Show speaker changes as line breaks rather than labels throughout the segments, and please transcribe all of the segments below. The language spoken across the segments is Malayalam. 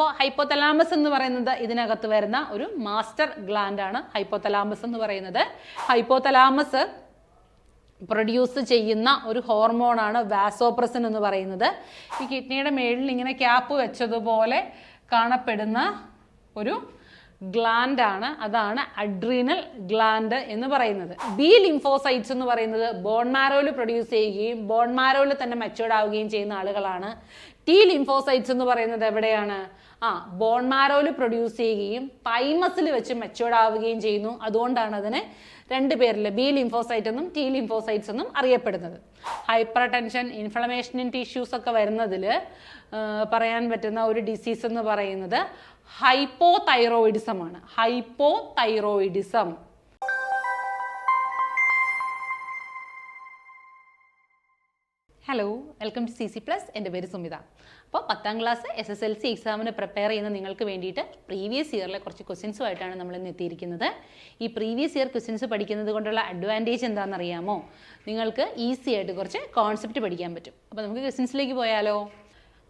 അപ്പോൾ ഹൈപ്പോതലാമസ് എന്ന് പറയുന്നത് ഇതിനകത്ത് വരുന്ന ഒരു മാസ്റ്റർ ഗ്ലാൻഡ് ആണ് ഹൈപ്പോതലാമസ് എന്ന് പറയുന്നത്. ഹൈപ്പോതലാമസ് പ്രൊഡ്യൂസ് ചെയ്യുന്ന ഒരു ഹോർമോണാണ് വാസോപ്രസിൻ എന്ന് പറയുന്നത്. ഈ കിഡ്നിയുടെ മേളിൽ ഇങ്ങനെ ക്യാപ്പ് വെച്ചതുപോലെ കാണപ്പെടുന്ന ഒരു ഗ്ലാൻഡ് ആണ്. അതാണ് അഡ്രീനൽ ഗ്ലാൻഡ് എന്ന് പറയുന്നത്. ബി ലിംഫോസൈറ്റ്സ് എന്ന് പറയുന്നത് ബോൺ മാരോയിൽ പ്രൊഡ്യൂസ് ചെയ്യുകയും ബോൺ മാരോയിൽ തന്നെ മെച്ചുവേർഡ് ആവുകയും ചെയ്യുന്ന ആളുകളാണ്. ടി ലിംഫോസൈറ്റ്സ് എന്ന് പറയുന്നത് എവിടെയാണ്? ആ ബോൺ മാരോയിൽ പ്രൊഡ്യൂസ് ചെയ്യുകയും തൈമസിൽ വെച്ച് മെച്ചുവേർഡ് ആവുകയും ചെയ്യുന്നു. അതുകൊണ്ടാണ് അതിന് രണ്ട് പേരിൽ ബി ലിംഫോസൈറ്റ് എന്നും ടി ലിംഫോസൈറ്റ്സ് എന്നും അറിയപ്പെടുന്നത്. Hypertension inflammation in tissues ഒക്കെ വരുന്നതിൽ പറയാൻ പറ്റുന്ന ഒരു ഡിസീസ് എന്ന് പറയുന്നത് ഹൈപ്പോ തൈറോയിഡിസം ആണ് hypothyroidism hello welcome to C C plus. എന്റെ പേര് സുമിത. അപ്പോൾ പത്താം class S S L C എക്സാമിന് പ്രിപ്പയർ ചെയ്യുന്ന നിങ്ങൾക്ക് വേണ്ടിയിട്ട് പ്രീവിയസ് ഇയറിലെ കുറച്ച് ക്വസ്റ്റ്യൻസുമായിട്ടാണ് നമ്മൾ ഇന്ന് എത്തിയിരിക്കുന്നത്. ഈ പ്രീവിയസ് ഇയർ ക്വസ്റ്റ്യൻസ് പഠിക്കുന്നത് കൊണ്ടുള്ള അഡ്വാന്റേജ് എന്താണെന്നറിയാമോ? നിങ്ങൾക്ക് ഈസി ആയിട്ട് കുറച്ച് കോൺസെപ്റ്റ് പഠിക്കാൻ പറ്റും. അപ്പോൾ നമുക്ക് ക്വസ്റ്റ്യൻസിലേക്ക് പോയാലോ?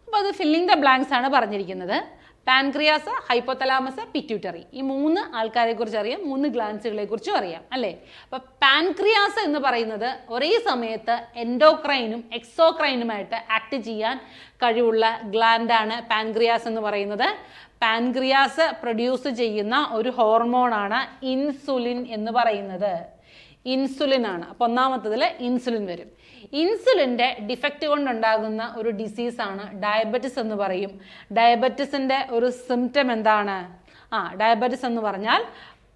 അപ്പോൾ അത് ഫില്ലിംഗ് ദ ബ്ലാങ്ക്സ് ആണ് പറഞ്ഞിരിക്കുന്നത്. പാൻക്രിയാസ് ഹൈപ്പോതലാമസ് പിറ്റ്യൂട്ടറി ഈ മൂന്ന് ആൾക്കാരെ കുറിച്ച് അറിയാം മൂന്ന് ഗ്ലാൻസുകളെ കുറിച്ചും അറിയാം അല്ലേ? അപ്പൊ പാൻക്രിയാസ് എന്ന് പറയുന്നത് ഒരേ സമയത്ത് എൻഡോക്രൈനും എക്സോക്രൈനുമായിട്ട് ആക്ട് ചെയ്യാൻ കഴിവുള്ള ഗ്ലാൻഡാണ് പാൻക്രിയാസ് എന്ന് പറയുന്നത്. പാൻക്രിയാസ് പ്രൊഡ്യൂസ് ചെയ്യുന്ന ഒരു ഹോർമോണാണ് ഇൻസുലിൻ എന്ന് പറയുന്നത്. ഇൻസുലിൻ ആണ് അപ്പോൾ ഒന്നാമത്തതിൽ ഇൻസുലിൻ വരും. ഇൻസുലിന്റെ ഡിഫക്റ്റ് കൊണ്ടുണ്ടാകുന്ന ഒരു ഡിസീസാണ് ഡയബറ്റിസ് എന്ന് പറയും. ഡയബറ്റിസിന്റെ ഒരു സിംറ്റം എന്താണ്? ആ ഡയബറ്റിസ് എന്ന് പറഞ്ഞാൽ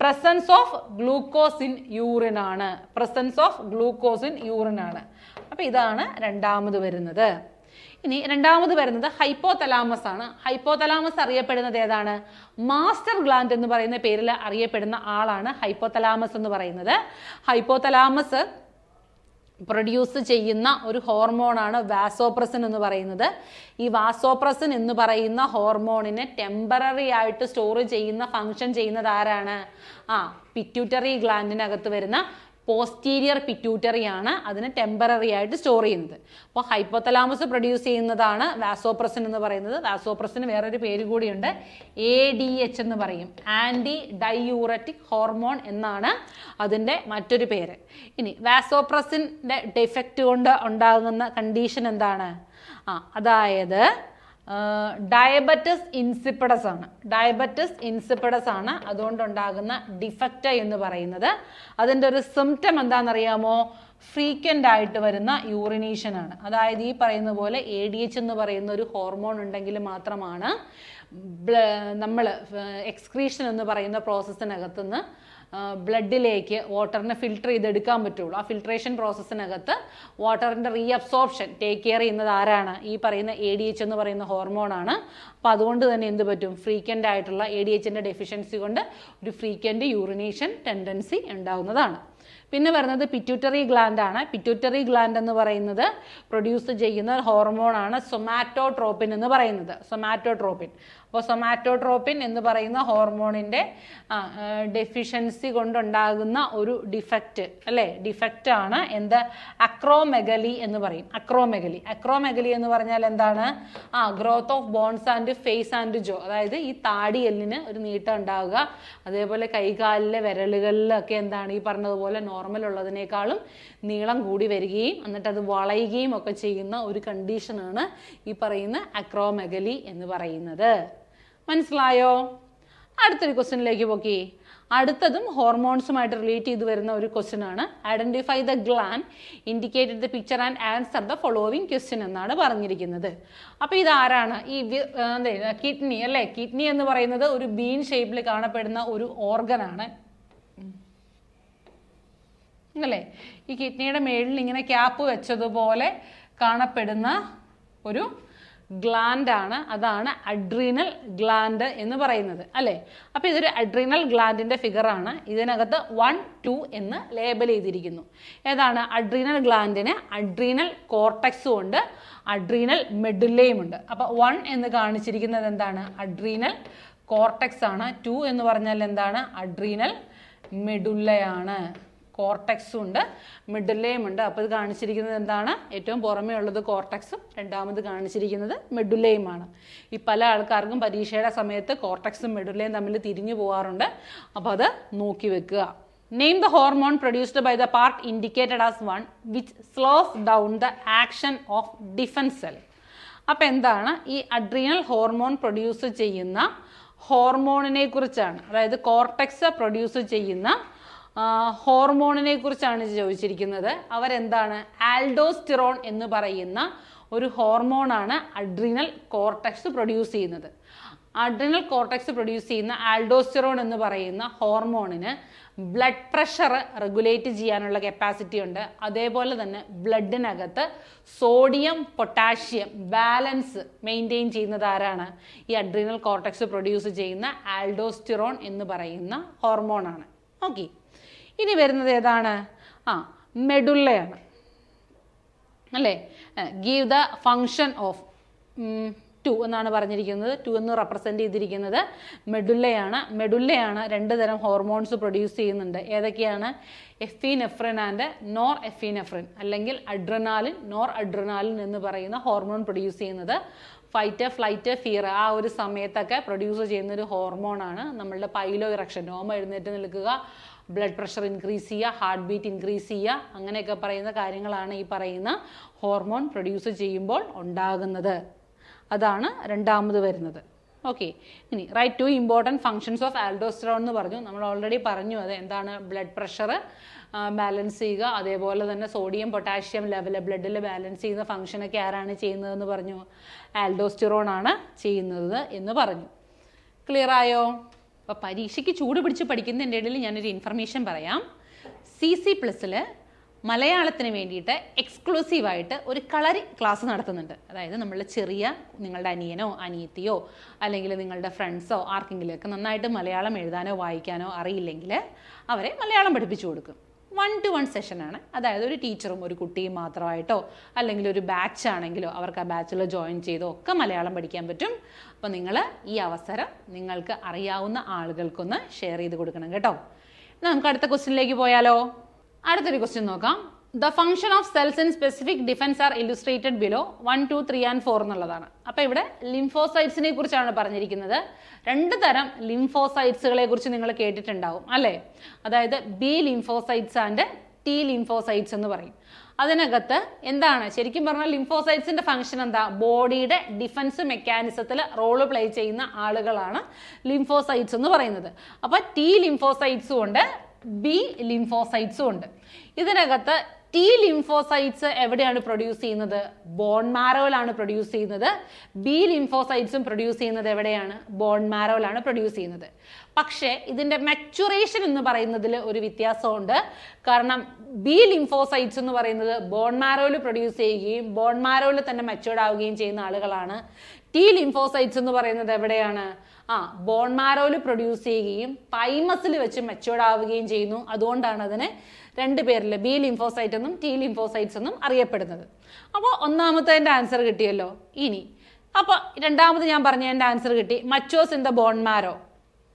presence of glucose in urine ആണ് presence of glucose in urine ആണ് അപ്പോൾ ഇതാണ് രണ്ടാമത് വരുന്നത്. ഇനി രണ്ടാമത് വരുന്നത് ഹൈപ്പോതലാമസ് ആണ്. ഹൈപ്പോതലാമസ് അറിയപ്പെടുന്നത് ഏതാണ്? മാസ്റ്റർ ഗ്ലാൻഡ് എന്ന് പറയുന്ന പേരിൽ അറിയപ്പെടുന്ന ആളാണ് ഹൈപ്പോതലാമസ് എന്ന് പറയുന്നത്. ഹൈപ്പോതലാമസ് പ്രൊഡ്യൂസ് ചെയ്യുന്ന ഒരു ഹോർമോണാണ് വാസോപ്രസിൻ എന്ന് പറയുന്നത്. ഈ വാസോപ്രസിൻ എന്ന് പറയുന്ന ഹോർമോണിനെ ടെമ്പററി ആയിട്ട് സ്റ്റോർ ചെയ്യുന്ന ഫങ്ഷൻ ചെയ്യുന്നത് ആരാണ്? ആ പിറ്റ്യൂട്ടറി ഗ്ലാൻഡിനകത്ത് വരുന്ന പോസ്റ്റീരിയർ പിറ്റ്യൂട്ടറി ആണ് അതിന് ടെമ്പററി ആയിട്ട് സ്റ്റോർ ചെയ്യുന്നത്. അപ്പോൾ ഹൈപ്പോതലാമസ് പ്രൊഡ്യൂസ് ചെയ്യുന്നതാണ് വാസോപ്രസിൻ എന്ന് പറയുന്നത്. വാസോപ്രസിന് വേറൊരു പേര് കൂടിയുണ്ട്. എ ഡി എച്ച് എന്ന് പറയും. ആന്റി ഡൈയൂററ്റിക് ഹോർമോൺ എന്നാണ് അതിന്റെ മറ്റൊരു പേര്. ഇനി വാസോപ്രസിന്റെ ഡിഫക്റ്റ് കൊണ്ട് ഉണ്ടാകുന്ന കണ്ടീഷൻ എന്താണ്? ആ അതായത് ഡയബറ്റിസ് ഇൻസിപ്പിഡസ് ആണ്. ഡയബറ്റസ് ഇൻസിപ്പിഡസ് ആണ് അതുകൊണ്ടുണ്ടാകുന്ന ഡിഫക്റ്റ് എന്ന് പറയുന്നത്. അതിന്റെ ഒരു സിംറ്റം എന്താണെന്നറിയാമോ? ഫ്രീക്വന്റ് ആയിട്ട് വരുന്ന യൂറിനേഷൻ ആണ്. അതായത് ഈ പറയുന്ന പോലെ എ ഡി എച്ച് എന്ന് പറയുന്ന ഒരു ഹോർമോൺ ഉണ്ടെങ്കിൽ മാത്രമാണ് നമ്മൾ എക്സ്ക്രീഷൻ എന്ന് പറയുന്ന പ്രോസസ്സിനകത്തുനിന്ന് ബ്ലഡിലേക്ക് വാട്ടറിനെ ഫിൽട്ടർ ചെയ്തെടുക്കാൻ പറ്റുള്ളൂ. ആ ഫിൽട്രേഷൻ പ്രോസസ്സിനകത്ത് വാട്ടറിന്റെ റീഅബ്സോർപ്ഷൻ ടേക്ക് കെയർ ചെയ്യുന്നത് ആരാണ്? ഈ പറയുന്ന എ ഡി എച്ച് എന്ന് പറയുന്ന ഹോർമോണാണ് അപ്പോൾ അതുകൊണ്ട് തന്നെ എന്ത് പറ്റും? ഫ്രീക്വന്റ് ആയിട്ടുള്ള എ ഡി എച്ചിന്റെ ഡെഫിഷ്യൻസി കൊണ്ട് ഒരു ഫ്രീക്വന്റ് യൂറിനേഷൻ ടെൻഡൻസി ഉണ്ടാകുന്നതാണ് പിന്നെ വരുന്നത് പിറ്റ്യൂട്ടറി ഗ്ലാൻഡ് ആണ്. പിറ്റ്യൂട്ടറി ഗ്ലാൻഡ് എന്ന് പറയുന്നത് പ്രൊഡ്യൂസ് ചെയ്യുന്ന ഹോർമോണാണ് സൊമാറ്റോട്രോപ്പിൻ എന്ന് പറയുന്നത്. സൊമാറ്റോട്രോപ്പിൻ അപ്പോൾ സൊമാറ്റോട്രോപ്പിൻ എന്ന് പറയുന്ന ഹോർമോണിന്റെ ഡെഫിഷ്യൻസി കൊണ്ടുണ്ടാകുന്ന ഒരു ഡിഫക്റ്റ് അല്ലേ? ഡിഫക്റ്റ് ആണ് എന്ത്? അക്രോമെഗലി എന്ന് പറയും. അക്രോമെഗലി അക്രോമെഗലി എന്ന് പറഞ്ഞാൽ എന്താണ്? ആ growth of bones and face and jaw അതായത് ഈ താടിയെല്ലിന് ഒരു നീട്ടം ഉണ്ടാവുക. അതേപോലെ കൈകാലിലെ വിരലുകളിലൊക്കെ എന്താണ് ഈ പറഞ്ഞതുപോലെ നോർമൽ ഉള്ളതിനേക്കാളും നീളം കൂടി വരികയും എന്നിട്ട് അത് വളയുകയും ഒക്കെ ചെയ്യുന്ന ഒരു കണ്ടീഷനാണ് ഈ പറയുന്ന അക്രോമെഗലി എന്ന് പറയുന്നത്. മനസ്സിലായോ? അടുത്തൊരു ക്വസ്റ്റ്യനിലേക്ക് പോക്കി. അടുത്തതും ഹോർമോൺസുമായിട്ട് റിലേറ്റ് ചെയ്ത് വരുന്ന ഒരു ക്വസ്റ്റ്യൻ ആണ് identify the gland indicated the picture and answer the following question എന്നാണ് പറഞ്ഞിരിക്കുന്നത്. അപ്പോൾ ഇതാരാണ്? ഈ കിഡ്നി അല്ലേ? കിഡ്നി എന്ന് പറയുന്നത് ഒരു ബീൻ ഷേപ്പിൽ കാണപ്പെടുന്ന ഒരു ഓർഗനാണ്. അല്ലേ? ഈ കിഡ്നിയുടെ മേളിൽ ഇങ്ങനെ ക്യാപ്പ് വെച്ചതുപോലെ കാണപ്പെടുന്ന ഒരു ഗ്ലാൻഡ് ആണ്. അതാണ് അഡ്രീനൽ ഗ്ലാൻഡ് എന്ന് പറയുന്നത് അല്ലേ? അപ്പോൾ ഇതൊരു അഡ്രീനൽ ഗ്ലാൻഡിന്റെ ഫിഗറാണ് ഇതിനകത്ത് വൺ ടു എന്ന് ലേബൽ ചെയ്തിരിക്കുന്നു. ഏതാണ്? അഡ്രീനൽ ഗ്ലാൻഡിന് അഡ്രീനൽ കോർട്ടക്സും ഉണ്ട് അഡ്രീനൽ മെഡുല്ലയും ഉണ്ട്. അപ്പോൾ വൺ എന്ന് കാണിച്ചിരിക്കുന്നത് എന്താണ്? അഡ്രീനൽ കോർട്ടക്സ് ആണ്. ടു എന്ന് പറഞ്ഞാൽ എന്താണ്? അഡ്രീനൽ മെഡുല്ലയാണ് കോർട്ടെക്സും ഉണ്ട് മിഡുലയും ഉണ്ട്. അപ്പോൾ ഇത് കാണിച്ചിരിക്കുന്നത് എന്താണ്? ഏറ്റവും പുറമേ ഉള്ളത് കോർട്ടക്സും രണ്ടാമത് കാണിച്ചിരിക്കുന്നത് മെഡുലയുമാണ് ഈ പല ആൾക്കാർക്കും പരീക്ഷയുടെ സമയത്ത് കോർട്ടക്സും മെഡുലയും തമ്മിൽ തിരിഞ്ഞു പോകാറുണ്ട് അപ്പോൾ അത് നോക്കി വെക്കുക. Name the hormone produced by the part indicated as one which slows down the action of defence cell അപ്പോൾ എന്താണ്? ഈ അഡ്രീനൽ ഹോർമോൺ പ്രൊഡ്യൂസ് ചെയ്യുന്ന ഹോർമോണിനെ കുറിച്ചാണ്. അതായത് കോർട്ടക്സ് പ്രൊഡ്യൂസ് ചെയ്യുന്ന ഹോർമോണിനെ കുറിച്ചാണ് ചോദിച്ചിരിക്കുന്നത്. അവരെന്താണ്? ആൽഡോസ്റ്റിറോൺ എന്ന് പറയുന്ന ഒരു ഹോർമോണാണ് അഡ്രീനൽ കോർട്ടക്സ് പ്രൊഡ്യൂസ് ചെയ്യുന്നത്. അഡ്രിനൽ കോർട്ടക്സ് പ്രൊഡ്യൂസ് ചെയ്യുന്ന ആൽഡോസ്റ്റിറോൺ എന്ന് പറയുന്ന ഹോർമോണിന് ബ്ലഡ് പ്രഷർ റെഗുലേറ്റ് ചെയ്യാനുള്ള കപ്പാസിറ്റി ഉണ്ട്. അതേപോലെ തന്നെ ബ്ലഡിനകത്ത് സോഡിയം പൊട്ടാഷ്യം ബാലൻസ് മെയിന്റെയിൻ ചെയ്യുന്നത് ആരാണ്? ഈ അഡ്രീനൽ കോർട്ടക്സ് പ്രൊഡ്യൂസ് ചെയ്യുന്ന ആൽഡോസ്റ്റിറോൺ എന്ന് പറയുന്ന ഹോർമോണാണ്. ഓക്കെ. ഇനി വരുന്നത് ഏതാണ്? ആ മെഡുള്ളയാണ്. അല്ലേ? Give the function of two എന്നാണ് പറഞ്ഞിരിക്കുന്നത്. ടു എന്ന് റെപ്രസെന്റ് ചെയ്തിരിക്കുന്നത് മെഡുല്ലയാണ് മെഡുല്ലയാണ് രണ്ട് തരം ഹോർമോൺസ് പ്രൊഡ്യൂസ് ചെയ്യുന്നുണ്ട്. ഏതൊക്കെയാണ്? എഫിനെഫ്രിൻ ആൻഡ് നോർ എഫിനെഫ്രിൻ അല്ലെങ്കിൽ അഡ്രനാലിൻ നോർ അഡ്രനാലിൻ എന്ന് പറയുന്ന ഹോർമോൺ പ്രൊഡ്യൂസ് ചെയ്യുന്നത്. ഫൈറ്റ് ഫ്ലൈറ്റ് ഫിയർ ആ ഒരു സമയത്തൊക്കെ പ്രൊഡ്യൂസ് ചെയ്യുന്ന ഒരു ഹോർമോണാണ് നമ്മളുടെ പൈലോ ഇറക്ഷൻ നോമ എഴുന്നേറ്റ് നിൽക്കുക ബ്ലഡ് പ്രഷർ ഇൻക്രീസ് ചെയ്യുക ഹാർട്ട് ബീറ്റ് ഇൻക്രീസ് ചെയ്യുക അങ്ങനെയൊക്കെ പറയുന്ന കാര്യങ്ങളാണ് ഈ പറയുന്ന ഹോർമോൺ പ്രൊഡ്യൂസ് ചെയ്യുമ്പോൾ ഉണ്ടാകുന്നത്. അതാണ് രണ്ടാമത് വരുന്നത്. ഓക്കെ ഇനി write two important functions of aldosterone എന്ന് പറഞ്ഞു. നമ്മൾ ഓൾറെഡി പറഞ്ഞു അത് എന്താണ് ബ്ലഡ് പ്രഷർ ബാലൻസ് ചെയ്യുക. അതേപോലെ തന്നെ സോഡിയം പൊട്ടാഷ്യം ലെവൽ ബ്ലഡിൽ ബാലൻസ് ചെയ്യുന്ന ഫങ്ഷനൊക്കെ ആരാണ് ചെയ്യുന്നതെന്ന് പറഞ്ഞു. ആൽഡോസ്റ്ററോൺ ആണ് ചെയ്യുന്നത് എന്ന് പറഞ്ഞു. ക്ലിയർ ആയോ? അപ്പോൾ പരീക്ഷയ്ക്ക് ചൂട് പിടിച്ച് പഠിക്കുന്നതിന്റെ ഇടയിൽ ഞാനൊരു ഇൻഫർമേഷൻ പറയാം. സി സി പ്ലസ്സിൽ മലയാളത്തിന് വേണ്ടിയിട്ട് എക്സ്ക്ലൂസീവായിട്ട് ഒരു കളരി ക്ലാസ് നടത്തുന്നുണ്ട്. അതായത് നമ്മൾ ചെറിയ നിങ്ങളുടെ അനിയനോ അനിയത്തിയോ അല്ലെങ്കിൽ നിങ്ങളുടെ ഫ്രണ്ട്സോ ആർക്കെങ്കിലുമൊക്കെ നന്നായിട്ട് മലയാളം എഴുതാനോ വായിക്കാനോ അറിയില്ലെങ്കിൽ അവരെ മലയാളം പഠിപ്പിച്ചു കൊടുക്കും. വൺ ടു വൺ സെഷനാണ് അതായത് ഒരു ടീച്ചറും ഒരു കുട്ടിയും മാത്രമായിട്ടോ അല്ലെങ്കിൽ ഒരു ബാച്ച് ആണെങ്കിലോ അവർക്ക് ആ ബാച്ചിൽ ജോയിൻ ചെയ്തോ ഒക്കെ മലയാളം പഠിക്കാൻ പറ്റും. അപ്പോൾ നിങ്ങൾ ഈ അവസരം നിങ്ങൾക്ക് അറിയാവുന്ന ആളുകൾക്കൊന്ന് ഷെയർ ചെയ്ത് കൊടുക്കണം കേട്ടോ. നമുക്ക് അടുത്ത ക്വസ്റ്റ്യനിലേക്ക് പോയാലോ? അടുത്തൊരു ക്വസ്റ്റ്യൻ നോക്കാം. The function of cells in specific defence are illustrated below one two three and four എന്നുള്ളതാണ്. അപ്പോൾ ഇവിടെ ലിംഫോസൈറ്റ്സിനെ കുറിച്ചാണ് പറഞ്ഞിരിക്കുന്നത്. രണ്ട് തരം ലിംഫോസൈറ്റ്സുകളെ കുറിച്ച് നിങ്ങൾ കേട്ടിട്ടുണ്ടാവും അല്ലേ? അതായത് B lymphocytes and T lymphocytes എന്ന് പറയും. അതിനകത്ത് എന്താണ്? ശരിക്കും പറഞ്ഞാൽ ലിംഫോസൈറ്റ്സിന്റെ ഫംഗ്ഷൻ എന്താ? ബോഡിയുടെ ഡിഫൻസ് മെക്കാനിസത്തിൽ റോൾ പ്ലേ ചെയ്യുന്ന ആളുകളാണ് ലിംഫോസൈറ്റ്സ് എന്ന് പറയുന്നത്. അപ്പോൾ ടി ലിംഫോസൈറ്റ്സും ഉണ്ട് ബി ലിംഫോസൈറ്റ്സും ഉണ്ട്. ഇതിനകത്ത് ടി ലിംഫോസൈറ്റ്സ് എവിടെയാണ് പ്രൊഡ്യൂസ് ചെയ്യുന്നത്? ബോൺ മാരോയിലാണ് പ്രൊഡ്യൂസ് ചെയ്യുന്നത്. ബി ലിംഫോസൈറ്റ്സും പ്രൊഡ്യൂസ് ചെയ്യുന്നത് എവിടെയാണ്? ബോൺ മാരോയിലാണ് പ്രൊഡ്യൂസ് ചെയ്യുന്നത്. പക്ഷേ ഇതിന്റെ മെച്ചുറേഷൻ എന്ന് പറയുന്നതിൽ ഒരു വ്യത്യാസമുണ്ട്. കാരണം ബി ലിംഫോസൈറ്റ്സ് എന്ന് പറയുന്നത് ബോൺ മാരോയിൽ പ്രൊഡ്യൂസ് ചെയ്യുകയും ബോൺ മാരോയിൽ തന്നെ മെച്ചുവേർഡ് ആവുകയും ചെയ്യുന്ന ആളുകളാണ്. ടി ലിംഫോസൈറ്റ്സ് എന്ന് പറയുന്നത് എവിടെയാണ്? ആ ബോൺ മാരോയിൽ പ്രൊഡ്യൂസ് ചെയ്യുകയും തൈമസിൽ വെച്ച് മെച്ചുവേർഡ് ആവുകയും ചെയ്യുന്നു. അതുകൊണ്ടാണ് അതിന് രണ്ട് പേരിൽ ബി ലിംഫോസൈറ്റ് എന്നും ടി ലിംഫോസൈറ്റ്സ് എന്നും അറിയപ്പെടുന്നത്. അപ്പോൾ ഒന്നാമത്തെ ആൻസർ കിട്ടിയല്ലോ? ഇനി. അപ്പോൾ രണ്ടാമത് ഞാൻ പറഞ്ഞ എന്റെ ആൻസർ കിട്ടി. Matures in the bone marrow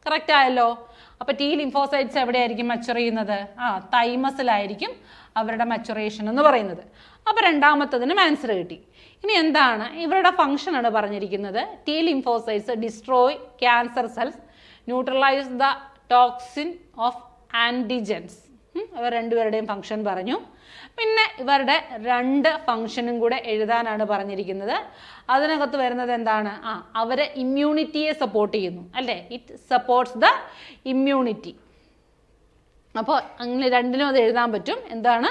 correct ആയല്ലോ? അപ്പോൾ ടി ലിംഫോസൈറ്റ്സ് എവിടെയായിരിക്കും മച്ചുർ ചെയ്യുന്നത്? ആ തൈമസിലായിരിക്കും അവരുടെ മച്ചുറേഷൻ എന്ന് പറയുന്നത്. അപ്പോൾ രണ്ടാമത്തതിനും ആൻസർ കിട്ടി. ഇനി എന്താണ്? ഇവരുടെ ഫംഗ്ഷൻ ആണ് പറഞ്ഞിരിക്കുന്നത്. T lymphocytes destroy cancer cells neutralise the toxin of antigens ഇവർ രണ്ടുപേരുടെയും ഫംഗ്ഷൻ പറഞ്ഞു. പിന്നെ ഇവരുടെ രണ്ട് ഫംഗ്ഷനും കൂടെ എഴുതാനാണ് പറഞ്ഞിരിക്കുന്നത്. അതിനകത്ത് വരുന്നത് എന്താണ്? ആ അവരെ ഇമ്മ്യൂണിറ്റിയെ സപ്പോർട്ട് ചെയ്യുന്നു. അല്ലേ? ഇറ്റ് സപ്പോർട്ട്സ് ദ ഇമ്മ്യൂണിറ്റി അപ്പോൾ അങ്ങനെ രണ്ടിനും അത് എഴുതാൻ പറ്റും. എന്താണ്?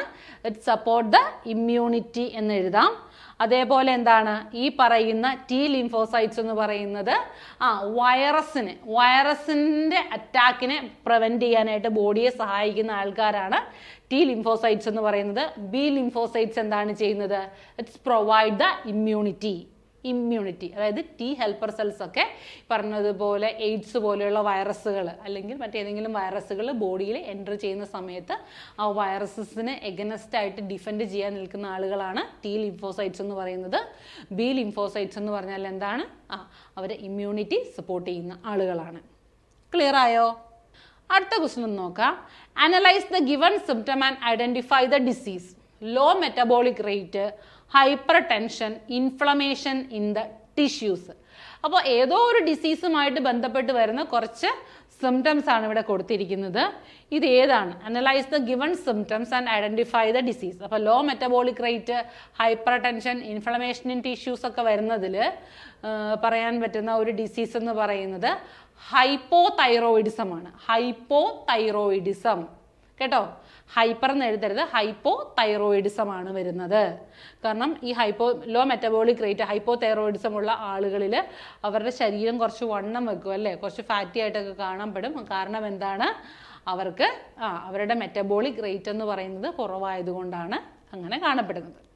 ഇറ്റ് സപ്പോർട്ട് ദ ഇമ്മ്യൂണിറ്റി എന്ന് എഴുതാം. അതേപോലെ എന്താണ്? ഈ പറയുന്ന ടി ലിംഫോസൈറ്റ്സ് എന്ന് പറയുന്നത് ആ വൈറസിന് വൈറസിന്റെ അറ്റാക്കിനെ പ്രിവെന്റ് ചെയ്യാനായിട്ട് ബോഡിയെ സഹായിക്കുന്ന ആൾക്കാരാണ് ടി ലിംഫോസൈറ്റ്സ് എന്ന് പറയുന്നത്. ബി ലിംഫോസൈറ്റ്സ് എന്താണ് ചെയ്യുന്നത്? It's provide the immunity immunity അതായത് ടി ഹെൽപ്പർ സെൽസ് ഒക്കെ പറഞ്ഞതുപോലെ എയ്ഡ്സ് പോലെയുള്ള വൈറസുകൾ അല്ലെങ്കിൽ മറ്റേതെങ്കിലും വൈറസുകൾ ബോഡിയിൽ എന്റർ ചെയ്യുന്ന സമയത്ത് ആ വൈറസസിന് എഗനസ്റ്റ് ആയിട്ട് ഡിഫെൻഡ് ചെയ്യാൻ നിൽക്കുന്ന ആളുകളാണ് ടി ലിംഫോസൈറ്റ്സ് എന്ന് പറയുന്നത്. ബി ലിംഫോസൈറ്റ്സ് എന്ന് പറഞ്ഞാൽ എന്താണ്? ആ അവർ ഇമ്മ്യൂണിറ്റി സപ്പോർട്ട് ചെയ്യുന്ന ആളുകളാണ്. ക്ലിയർ ആയോ? അടുത്ത ക്വസ്റ്റൻ ഒന്ന് നോക്കാം. Analyse the given symptom and identify the disease low metabolic rate hypertension inflammation in the tissues അപ്പോൾ ഏതോ ഒരു ഡിസീസുമായിട്ട് ബന്ധപ്പെട്ട് വരുന്ന കുറച്ച് സിംറ്റംസ് ആണ് ഇവിടെ കൊടുത്തിരിക്കുന്നത്. ഇത് ഏതാണ്? Analyse the given symptoms and identify the disease അപ്പോൾ low metabolic rate hypertension inflammation in tissues ഒക്കെ വരുന്നതിൽ പറയാൻ പറ്റുന്ന ഒരു ഡിസീസ് എന്ന് പറയുന്നത് ഹൈപ്പോ തൈറോയിഡിസം ആണ്. ഹൈപ്പോ തൈറോയിഡിസം കേട്ടോ? ഹൈപ്പർ എന്ന് എഴുതരുത്. ഹൈപ്പോ തൈറോയിഡിസം ആണ് വരുന്നത്. കാരണം ഈ hypo low metabolic rate hypothyroidism ഉള്ള ആളുകളിൽ അവരുടെ ശരീരം കുറച്ച് വണ്ണം വെക്കും അല്ലേ? കുറച്ച് ഫാറ്റി ആയിട്ടൊക്കെ കാണപ്പെടും. കാരണം എന്താണ്? അവർക്ക് ആ അവരുടെ മെറ്റബോളിക് റേറ്റ് എന്ന് പറയുന്നത് കുറവായതുകൊണ്ടാണ് അങ്ങനെ കാണപ്പെടുന്നത്.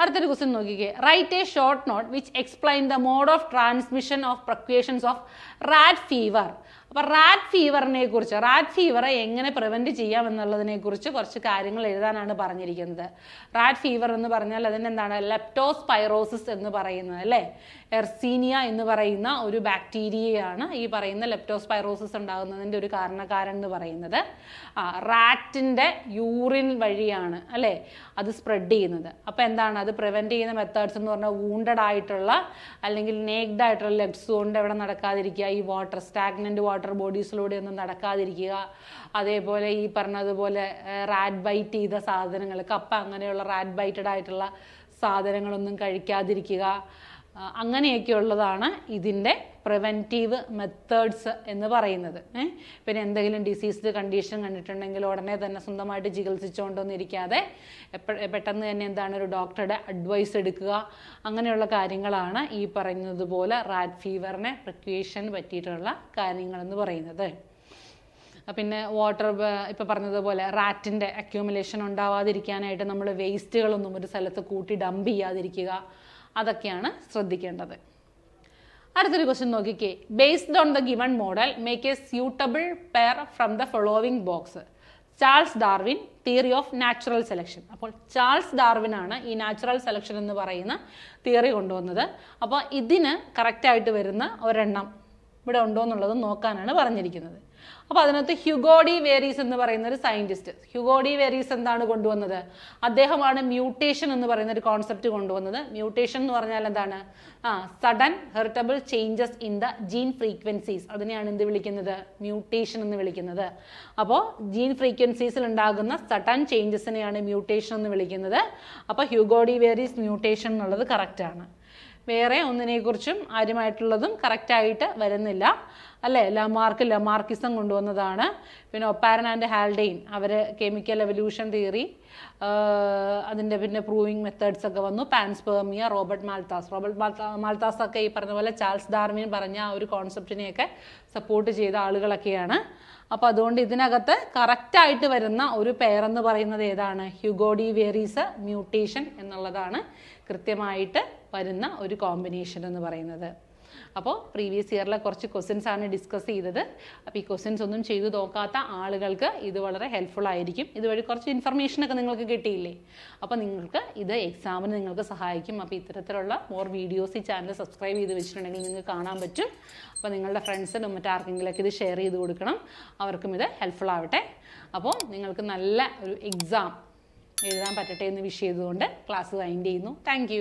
അടുത്തൊരു ക്വസ്റ്റ്യൻ നോക്കിക്കേ. Write a short note which explain the mode of transmission of precautions of rat fever അപ്പോൾ റാറ്റ് ഫീവറിനെ കുറിച്ച് റാറ്റ് ഫീവറെ എങ്ങനെ പ്രിവെന്റ് ചെയ്യാം എന്നുള്ളതിനെ കുറിച്ച് കുറച്ച് കാര്യങ്ങൾ എഴുതാനാണ് പറഞ്ഞിരിക്കുന്നത്. റാറ്റ് ഫീവർ എന്ന് പറഞ്ഞാൽ അതിനെന്താണ്? ലെപ്റ്റോസ്പൈറോസിസ് എന്ന് പറയുന്നത് അല്ലേ? എർസീനിയ എന്ന് പറയുന്ന ഒരു ബാക്ടീരിയയാണ് ഈ പറയുന്ന ലെപ്റ്റോസ്പൈറോസിസ് ഉണ്ടാകുന്നതിന്റെ ഒരു കാരണക്കാരൻ എന്ന് പറയുന്നത്. റാറ്റിന്റെ യൂറിൻ വഴിയാണ് അല്ലേ? അത് സ്പ്രെഡ് ചെയ്യുന്നത്. അപ്പോൾ എന്താണ്? അത് പ്രിവെന്റ് ചെയ്യുന്ന മെത്തേഡ്സ് എന്ന് പറഞ്ഞാൽ വൂണ്ടഡ് ആയിട്ടുള്ള അല്ലെങ്കിൽ നേക്ഡ് ആയിട്ടുള്ള ലെഗ്സ് കൊണ്ട് എവിടെ നടക്കാതിരിക്കുക ഈ വാട്ടർ സ്റ്റാഗ്നന്റ് വാട്ടർ ബോഡീസിലൂടെ ഒന്നും നടക്കാതിരിക്കുക. അതേപോലെ ഈ പറഞ്ഞതുപോലെ റാറ്റ് ബൈറ്റ് ചെയ്ത സാധനങ്ങൾ കപ്പ അങ്ങനെയുള്ള റാറ്റ് ബൈറ്റഡ് ആയിട്ടുള്ള സാധനങ്ങളൊന്നും കഴിക്കാതിരിക്കുക. അങ്ങനെയൊക്കെയുള്ളതാണ് ഇതിന്റെ പ്രിവെന്റീവ് മെത്തേഡ്സ് എന്ന് പറയുന്നത്. പിന്നെ എന്തെങ്കിലും ഡിസീസ്ഡ് കണ്ടീഷൻ കണ്ടിട്ടുണ്ടെങ്കിൽ ഉടനെ തന്നെ സ്വന്തമായിട്ട് ചികിത്സിച്ചുകൊണ്ടൊന്നിരിക്കാതെ പെട്ടെന്ന് തന്നെ എന്താണ് ഒരു ഡോക്ടറുടെ അഡ്വൈസ് എടുക്കുക. അങ്ങനെയുള്ള കാര്യങ്ങളാണ് ഈ പറയുന്നത് പോലെ റാറ്റ് ഫീവറിനെ പ്രിക്വേഷൻ പറ്റിയിട്ടുള്ള കാര്യങ്ങളെന്ന് പറയുന്നത്. പിന്നെ വാട്ടർ ഇപ്പോൾ പറഞ്ഞതുപോലെ റാറ്റിന്റെ അക്യൂമുലേഷൻ ഉണ്ടാവാതിരിക്കാനായിട്ട് നമ്മൾ വേസ്റ്റുകളൊന്നും ഒരു സ്ഥലത്ത് കൂട്ടി ഡംപ് ചെയ്യാതിരിക്കുക. അതൊക്കെയാണ് ശ്രദ്ധിക്കേണ്ടത്. അടുത്തൊരു ക്വസ്റ്റ്യൻ നോക്കിക്കേ. Based on the given model make a suitable pair from the following box Charles Darwin theory of natural selection അപ്പോൾ ചാൾസ് ഡാർവിൻ ആണ് ഈ നാച്ചുറൽ സെലക്ഷൻ എന്ന് പറയുന്ന തിയറി കൊണ്ടുവന്നത്. അപ്പോൾ ഇതിന് കറക്റ്റായിട്ട് വരുന്ന ഒരെണ്ണം ഇവിടെ ഉണ്ടോ എന്നുള്ളത് നോക്കാനാണ് പറഞ്ഞിരിക്കുന്നത്. അപ്പോൾ അതിനകത്ത് ഹ്യൂഗോഡി വേരീസ് എന്ന് പറയുന്ന ഒരു സയന്റിസ്റ്റ് ഹ്യൂഗോഡി വേരീസ് എന്താണ് കൊണ്ടുവന്നത്? അദ്ദേഹമാണ് മ്യൂട്ടേഷൻ എന്ന് പറയുന്ന ഒരു കോൺസെപ്റ്റ് കൊണ്ടുവന്നത്. മ്യൂട്ടേഷൻ എന്ന് പറഞ്ഞാൽ എന്താണ്? ആ sudden heritable changes in the gene frequencies അതിനെയാണ് എന്ത് വിളിക്കുന്നത്? മ്യൂട്ടേഷൻ എന്ന് വിളിക്കുന്നത്. അപ്പോൾ ജീൻ ഫ്രീക്വൻസീസിൽ ഉണ്ടാകുന്ന സഡൻ ചേഞ്ചസിനെയാണ് മ്യൂട്ടേഷൻ എന്ന് വിളിക്കുന്നത്. അപ്പോൾ ഹ്യൂഗോഡി വേരീസ് മ്യൂട്ടേഷൻ എന്നുള്ളത് കറക്റ്റാണ് വേറെ ഒന്നിനെക്കുറിച്ചും ആരുമായിട്ടുള്ളതും കറക്റ്റായിട്ട് വരുന്നില്ല. അല്ലേ? ലമാർക്ക് ലമാർക്കിസം കൊണ്ടുവന്നതാണ്. പിന്നെ ഒപ്പാരൻ ആൻഡ് ഹാൽഡെയിൻ അവർ കെമിക്കൽ എവല്യൂഷൻ തിയറി അതിന്റെ പിന്നെ പ്രൂവിങ് മെത്തേഡ്സ് ഒക്കെ വന്നു. പാൻസ്പേമിയ റോബർട്ട് മാൽത്താസ് റോബർട്ട് മാൽത്താ മാൽത്താസ് ഒക്കെ ഈ പറഞ്ഞ പോലെ ചാൾസ് ഡാർവിൻ പറഞ്ഞ ആ ഒരു കോൺസെപ്റ്റിനെയൊക്കെ സപ്പോർട്ട് ചെയ്ത ആളുകളൊക്കെയാണ്. അപ്പോൾ അതുകൊണ്ട് ഇതിനകത്ത് കറക്റ്റായിട്ട് വരുന്ന ഒരു പേരെന്ന് പറയുന്നത് ഏതാണ്? ഹ്യൂഗോഡി വേറീസ് മ്യൂട്ടേഷൻ എന്നുള്ളതാണ് കൃത്യമായിട്ട് വരുന്ന ഒരു കോമ്പിനേഷൻ എന്ന് പറയുന്നത്. അപ്പോൾ പ്രീവിയസ് ഇയറിലെ കുറച്ച് ക്വസ്റ്റ്യൻസ് ആണ് ഡിസ്കസ് ചെയ്തത്. അപ്പോൾ ഈ ക്വസ്റ്റ്യൻസ് ഒന്നും ചെയ്തു നോക്കാത്ത ആളുകൾക്ക് ഇത് വളരെ ഹെൽപ്ഫുൾ ആയിരിക്കും. ഇതുവഴി കുറച്ച് ഇൻഫർമേഷനൊക്കെ നിങ്ങൾക്ക് കിട്ടിയില്ലേ? അപ്പോൾ നിങ്ങൾക്ക് ഇത് എക്സാമിന് നിങ്ങൾക്ക് സഹായിക്കും. അപ്പോൾ ഇത്തരത്തിലുള്ള മോർ വീഡിയോസ് ഈ ചാനൽ സബ്സ്ക്രൈബ് ചെയ്ത് വെച്ചിട്ടുണ്ടെങ്കിൽ നിങ്ങൾക്ക് കാണാൻ പറ്റും. അപ്പോൾ നിങ്ങളുടെ ഫ്രണ്ട്സിനും മറ്റാർക്കെങ്കിലൊക്കെ ഇത് ഷെയർ ചെയ്ത് കൊടുക്കണം. അവർക്കും ഇത് ഹെൽപ്ഫുൾ ആവട്ടെ. അപ്പോൾ നിങ്ങൾക്ക് നല്ല ഒരു എക്സാം എഴുതാൻ പറ്റട്ടെ എന്ന് വിഷ് ചെയ്തുകൊണ്ട് ക്ലാസ് വൈൻഡ് ചെയ്യുന്നു. താങ്ക്